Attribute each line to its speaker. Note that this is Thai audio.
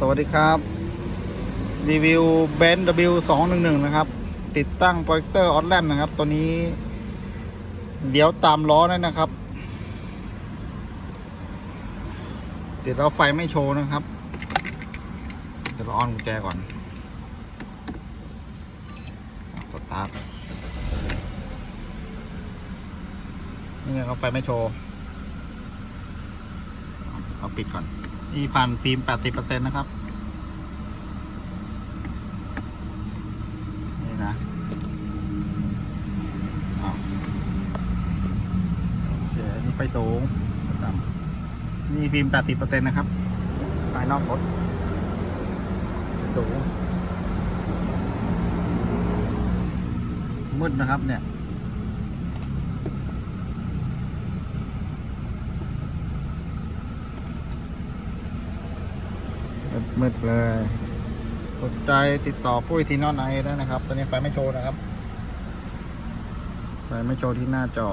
Speaker 1: สวัสดีครับ รีวิวเบนซ์ W 2 1 1 นะครับ ติดตั้งโปรเจคเตอร์ออ l แลมนะครับ ตัวนี้ เดี๋ยวตามล้อนั่นนะครับ ติดแล้วไฟไม่โชว์นะครับเดี๋ยวเราออนกุญแจก่อนสตาร์ทนี่ไงครับไฟไม่โชว์เราปิดก่อน นี่ผ่านฟิล์ม 80%นะครับ นี่นะอ้าโอเคอันนี้ไฟสูงต่ำนี่ฟิล์ม 80%นะครับภายนอกรถสูงมืดนะครับเนี่ย มืดๆเลยสนใจติดต่อปุ้ยทีนอนไอได้นะครับ ตอนนี้ไฟไม่โชว์นะครับ ไฟไม่โชว์ที่หน้าจอ